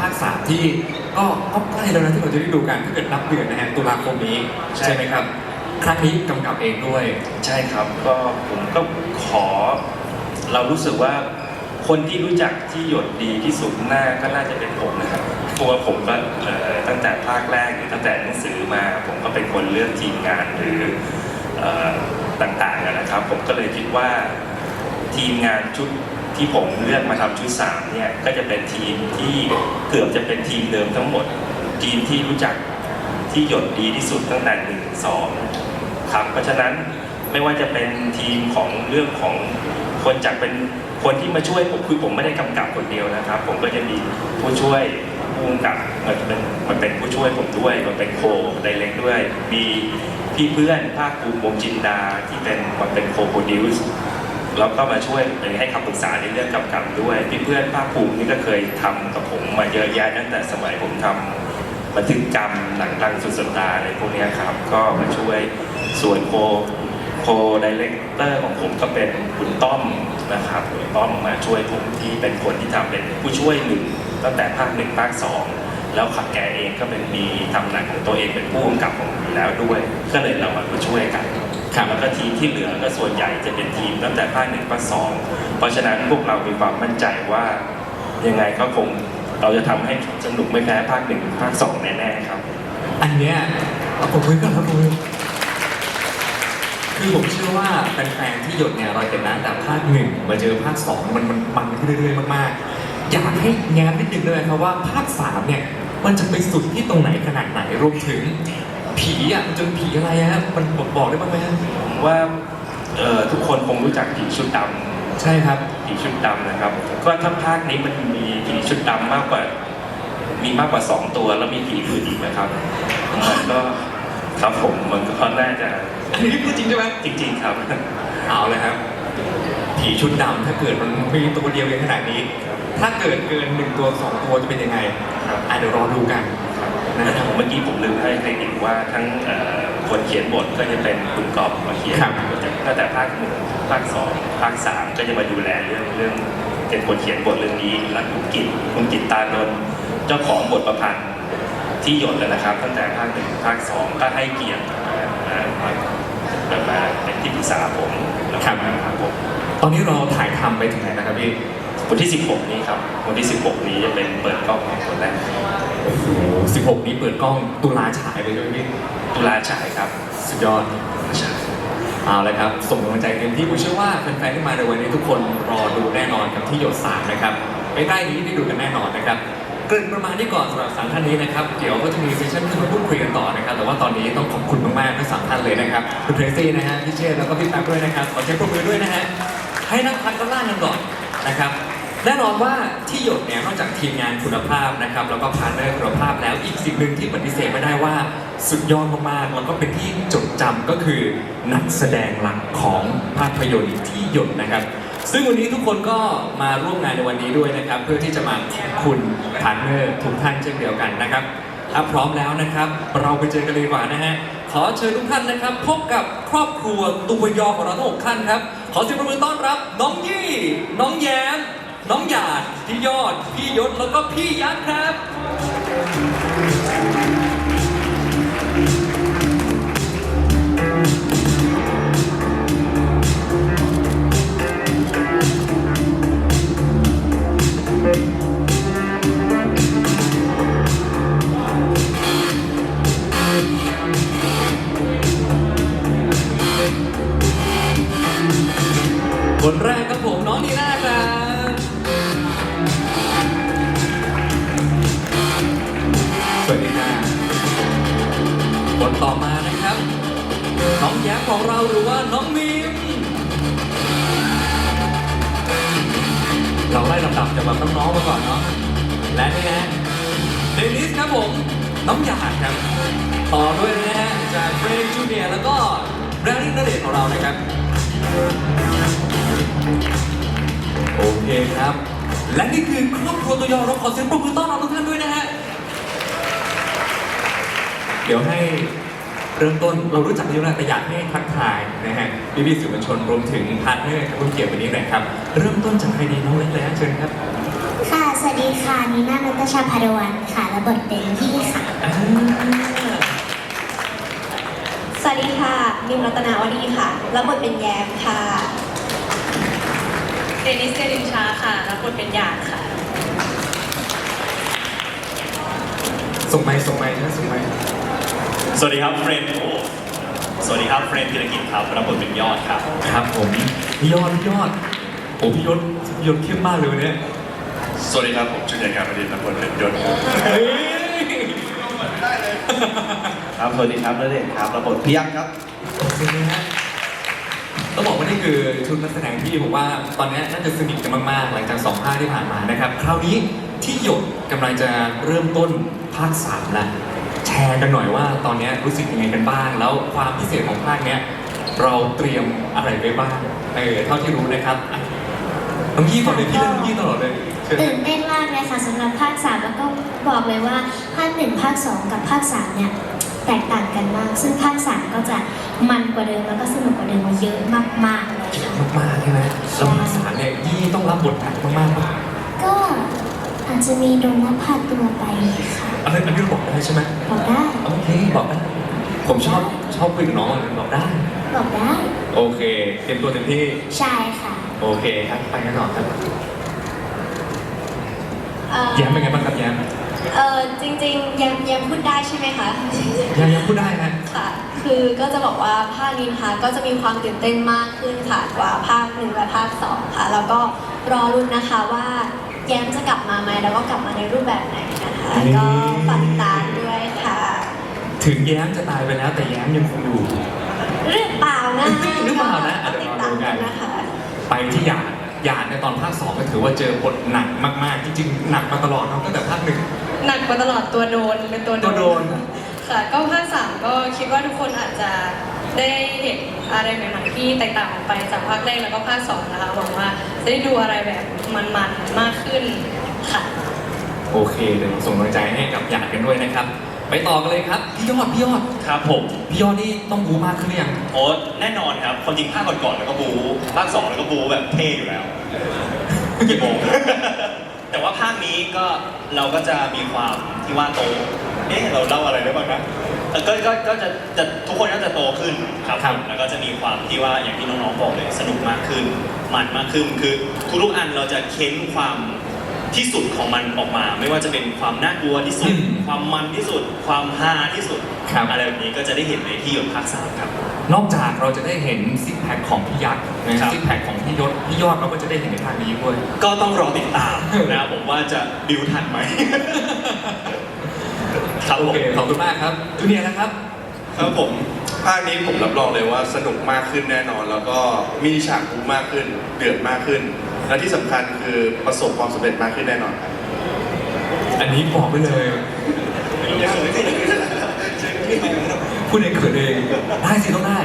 ภาคสามที่ก็ก็ใกล้แล้วนะที่เราจะได้ดูกันถ้าเกิดนับเดือนนะฮะตุลาคมนี้ใช่ใช่ไหมครับ ครั้งนี้กำกับเองด้วย ใช่ครับก็ผมก็ขอ เรารู้สึกว่าคนที่รู้จักที่หยดดีที่สุดน่าก็น่าจะเป็นผมนะครับเพราะว่าผมก็เอ่อตั้งแต่ภาคแรกหรือตั้งแต่หนังสือมา ผมก็เป็นคนเลือกทีมงานหรือเอ่อต่างๆนะครับ ผมก็เลยคิดว่าทีมงานชุด ที่ผมเลือกมาทำชุดสามเนี่ยก็จะเป็นทีมที่เกือบจะเป็นทีมเดิมทั้งหมด ทีมที่รู้จักที่หยดดีที่สุดตั้งแต่หนึ่งสองครับเพราะฉะนั้นไม่ว่าจะเป็นทีมของเรื่องของคนจากเป็นคนที่มาช่วยผมคือผมไม่ได้กำกับคนเดียวนะครับ ผมก็จะมีผู้ช่วยผู้กำกับมันเป็นมันเป็นผู้ช่วยผมด้วยมันเป็นโคไดเรกด้วย มีพี่เพื่อนภาคภูมิวงจินดาที่เป็นมันเป็นโคโปรดิวส์ แล้วก็มาช่วยให้คำปรึกษาในเรื่องกำกับด้วยพี่เพื่อนภาคภูมินี่ก็เคยทำกับผมมาเยอะแยะตั้งแต่สมัยผมทำบันทึกกรรมหนังดังสุดสัปดาห์อะไรพวกนี้ครับ ก็มาช่วยส่วนโคโคดีเลกเตอร์ของผมก็เป็นคุณต้อมนะครับคุณต้อมมาช่วยผมที่เป็นคนที่ทำเป็นผู้ช่วยหนึ่งตั้งแต่ภาคหนึ่งภาคสองแล้วขับแกเองก็เป็นมีทำหนังของตัวเองเป็นผู้กำกับของอยู่แล้วด้วย ก็เลยเรามาช่วยกัน แล้วก็ทีมที่เหลือก็ส่วนใหญ่จะเป็นทีมตั้งแต่ภาคหนึ่งภาคสองเพราะฉะนั้นพวกเรามีความมั่นใจว่ายังไงก็คงเราจะทำให้สนุกไม่แพ้ภาคหนึ่งภาคสองแน่ๆครับ อันเนี้ยเอาผมมือก่อนครับผมมือคือผมเชื่อว่าแฟนๆที่หยดเนี่ยเราเห็นนะแต่ภาคหนึ่งมาเจอภาคสองมันมันมันขึ้นเรื่อยๆมากๆ อยากให้แง้มนิดนึงด้วยครับว่าภาคสามเนี่ยมันจะไปสุดที่ตรงไหนขนาดไหนรวมถึง ผีอะมันจะเป็นผีอะไรฮะมันบอกบอกได้บ้างไหมฮะผมว่าเอ่อทุกคนคงรู้จักผีชุดดใช่ครับำผีชุดดำนะครับ ก็ถ้าภาคนี้มันมีผีชุดดำมากกว่า มีมากกว่าสองตัวแล้วมีผีอื่นอีกนะครับมันก็ครับผมมันก็น่าจะอันนี้พูดจริงใช่ไหมจริง ๆ ครับ เอาเลยครับ ผีชุดดำถ้าเกิดมันมีตัวเดียวกันขนาดนี้ ถ้าเกิดเกินหนึ่งตัวสองตัวจะเป็นยังไงครับ อะเดี๋ยวรอดูกัน นะนะคครัรับบเมื่อกี้ผมลืมให้เครดิตว่าทั้งเอ่อคนเขียนบทก็จะเป็นคุณก๊อฟมาเขียนครับตั้งแต่ภาคหนึ่งภาคสองภาคสามก็จะมาดูแลเรื่องเรื่องเป็นคนเขียนบทเรื่องนี้และคุณกิตคุณกิตตานนท์เจ้าของบทประพันธ์ที่หยดแล้วนะครับ ตั้งแต่ภาคหนึ่งภาคสองก็ให้เกียรติมามามามาเป็นที่ปรึกษาผมนะครับครับผมตอนนี้เราถ่ายทำไปถึงไหนนะครับพี่ วันที่ 16 นี้ครับ วันที่ 16 นี้จะเป็นเปิดกล้องของคนแรกโอ้โห16 นี้เปิดกล้องตุลาฉายไปเลยพี่ตุลาฉายครับ สุดยอดฉายเอาเลยครับ ส่งกำลังใจเต็มที่ผมเชื่อว่าแฟนๆที่มาในวันนี้ทุกคนรอดูแน่นอนกับที่หยดสามนะครับใกล้ๆนี้ได้ดูกันแน่นอนนะครับเกริ่นประมาณนี้ก่อนสำหรับสามท่านนี้นะครับ เดี๋ยวก็จะมีเซสชั่นที่มาพูดคุยกันต่อนะครับ แต่ว่าตอนนี้ต้องขอบคุณมากๆทั้งสามท่านเลยนะครับคุณเทรซี่นะฮะพี่เชษฐ์แล้วก็พี่แป๊บด้วยนะครับขอเช็คปรบมือด้วยนะฮะให้นั่งพักด้านล่างกันก่อนนะครับ แน่นอนว่าที่หยดเนี่ยนอกจากทีมงานคุณภาพนะครับแล้วก็พาร์ทเนอร์คุณภาพแล้วอีกสิ่งหนึ่งที่ปฏิเสธไม่ได้ว่าสุดยอดมากๆแล้วก็เป็นที่จดจำก็คือนักแสดงหลักของภาพยนตร์ที่หยดนะครับ ซึ่งวันนี้ทุกคนก็มาร่วมงานในวันนี้ด้วยนะครับ เพื่อที่จะมาขอบคุณพาร์ทเนอร์ทุกท่านเช่นเดียวกันนะครับถ้าพร้อมแล้วนะครับ เราไปเจอกันเลยดีกว่านะฮะขอเชิญทุกท่านนะครับ พบกับครอบครัวตัวยอของเราทั้งหกท่านครับ ขอเสียงปรบมือต้อนรับ น้องยี่ น้องแย้ม น้องหยาดพี่ยอด พี่ยศแล้วก็พี่ยักษ์ครับ คนแรกครับผมน้องนีน่าครับ องแย้มของเราหรือว่าน้องมิม เราไล่ลำดับจากแบบน้องๆมาก่อนเนาะ และนี่นะเดนิสครับผม น้องหยาดครับ ต่อด้วยนะฮะจากเฟรนจูเนียแล้วก็แบรนด์นเดชของเรานะครับ โอเคครับ และนี่คือครอบครัวตัวยอเราขอเสียงปรบมือต้อนรับทุกท่านด้วยนะฮะ เดี๋ยวให้ เริ่มต้นเรารู้จักกันอยู่แล้วแต่อยากให้ทักทายนะฮะพี่พี่ๆสื่อมวลชนรวมถึงพาร์ทเนอร์กับผู้เกียรติวันนี้หน่อยครับ เริ่มต้นจากใครดีน้องเล็กเลยฮะเชิญครับค่ะ สวัสดีค่ะ นีน่านัตชาพารวันค่ะรับบทเป็นพี่ค่ะ อ่าสวัสดีค่ะมิมรัตนาวดีค่ะ รับบทเป็นแยมค่ะ เดนิสเซรินชาค่ะ รับบทเป็นหยาดค่ะ ส่งไม้ส่งไม้นะส่งไม้ สวัสดีครับเฟรนโอสวัสดีครับเฟรนธีรกิจครับรับบทเป็นยอดครับ ครับผมพี่ยอดพี่ยอดโอ้พี่ยศพี่ยศเข้มมากเลยวันเนี้ยสวัสดีครับผมชื่อเดชการประดิษฐ์รับบทเป็นยศเฮ้ยครับสวัสดีครับณเดชน์ครับรับบทพี่ยักษ์ครับโอเคนะฮะต้องบอกว่านี่คือชุดนักแสดงที่ผมว่าตอนนี้น่าจะสนิทกันมากๆ หลังจากสองภาคที่ผ่านมานะครับ คราวนี้ที่หยดกำลังจะเริ่มต้นภาคสามแล้วแช ร์กันหน่อยว่าตอนนี้รู้สึกยังไงกันบ้าง แล้วความพิเศษของภาคเนี้ยเราเตรียมอะไรไว้บ้างเออเท่าที่รู้นะครับอะน้องยี่ก่อนเลยพี่เล่นน้องยี่ตลอดเลยเชิญ ตื่นเต้นมากเลยค่ะสำหรับภาค 3 แล้วก็บอกเลยว่าภาค 1 ภาค 2 กับภาค 3 เนี่ย แตกต่างกันมาก ซึ่งภาค 3 ก็จะมันกว่าเดิมแล้วก็สนุกกว่าเดิมเยอะมากๆเลยค่ะมากๆใช่ไหมแล้วภาคสามเนี่ยยี่ต้องรับบทหนักมากๆป่ะก็อาจจะมีโดนลักพาตัวไปค่ะ อะไรอันนี้บอกได้ใช่ไหมบอกได้โอเคบอกได้ผมชอบชอบคุยกับน้องบอกได้ บอกได้ โอเคเตรียมตัวเต็มที่ ใช่ค่ะโอเคครับ ไปกันต่อครับ เอ่อแย้มเป็นไงบ้างครับแย้มเออจริงๆแยมแยมพูดได้ใช่ไหมคะ แย้มแย้มพูดได้นะ ค่ะ คือก็จะบอกว่าภาคนี้นะคะก็จะมีความตื่นเต้นมากขึ้นค่ะกว่าภาคหนึ่งและภาคสองค่ะ แล้วก็รอรุ้นนะคะว่า แยมจะกลับมาไหมแล้วก็กลับมาในรูปแบบไหนนะคะนี่ก็ฝากติดตามด้วยค่ะ ถึงแย้มจะตายไปแล้วแต่แย้มยังคงอยู่หรือเปล่านะหรือเปล่านะก็ติดตามกันนะคะไปที่หยาดหยาดในตอนภาคสองก็ถือว่าเจอบทหนักมากๆ จริงๆ หนักมาตลอดเนาะตั้งแต่ภาคหนึ่งหนักมาตลอดตัวโดนเป็นตัวตัวโดน ค่ะก็ภาคสามก็คิดว่าทุกคนอาจจะได้เห็นอะไรใหม่ๆที่แตกต่างออกไปจากภาคแรกแล้วก็ภาคสองนะคะหวังว่าจะได้ดูอะไรแบบมันๆมากขึ้นค่ะ โอเคเดี๋ยวส่งกำลังใจให้กับหยาดกันด้วยนะครับ ไปต่อกันเลยครับพี่ยอดพี่ยอดครับผม พี่ยอดนี่ต้องบูมากขึ้นหรือยังโอ้แน่นอนครับความจริงภาคก่อนๆแล้วก็บูภาคสองแล้วก็บูแบบเท่อยู่แล้วกี่โมง แต่ว่าภาคนี้ก็เราก็จะมีความที่ว่าโต เอ๊ะเราเล่าอะไรได้บ้างนะเอ่อก็ก็ก็จะจะทุกคนก็จะโตขึ้นครับครับ แล้วก็จะมีความที่ว่าอย่างที่น้องๆบอกเลยสนุกมากขึ้น มันมากขึ้นคือทุกๆอันเราจะเค้นความที่สุดของมันออกมา ไม่ว่าจะเป็นความน่ากลัวที่สุดความมันที่สุด ความฮาที่สุดครับ อะไรแบบนี้ก็จะได้เห็นในที่หยดภาคสามครับ นอกจากเราจะได้เห็นซิกแพคของพี่ยักษ์นะครับ ซิกแพคของพี่ยศพี่ยอดเราก็จะได้เห็นในภาคนี้ด้วย ก็ต้องรอติดตามนะครับผมว่าจะบิวทันไหม ครับโอผมเคขอบคุณมากครับจูเนียร์นะครับ ครับผมภาคนี้ผมรับรองเลยว่าสนุกมากขึ้นแน่นอน แล้วก็มีฉากบูมากขึ้น เดือดมากขึ้น และที่สำคัญคือประสบความสำเร็จมากขึ้นแน่นอนครับอันนี้บอกไปเลยพูดเองเขินเองได้สิต้องได้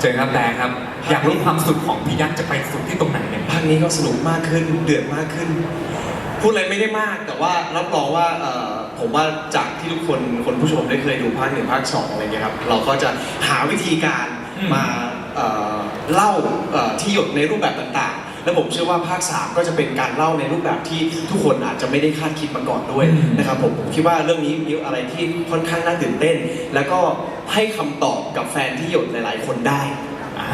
เจอครับแบร์ครับ อยากรู้ความสุดของพี่ยักษ์จะไปสุดที่ตรงไหนเนี่ย ภาคนี้ก็สนุกมากขึ้น เดือดมากขึ้น พูดอะไรไม่ได้มากแต่ว่ารับรองว่าเอ่อผมว่าจากที่ทุกคนคนผู้ชมได้เคยดูภาคหนึ่งภาคสองอะไรเงี้ยครับเราก็จะหาวิธีการอืม มาเอ่อเล่าเอ่อที่หยดในรูปแบบต่างๆ แล้วผมเชื่อว่าภาค 3 ก็จะเป็นการเล่าในรูปแบบที่ทุกคนอาจจะไม่ได้คาดคิดมาก่อนด้วยนะครับผมผมคิดว่าเรื่องนี้มีอะไรที่ค่อนข้างน่าตื่นเต้น แล้วก็ให้คำตอบกับแฟนที่หยดหลายๆ คนได้ อ่า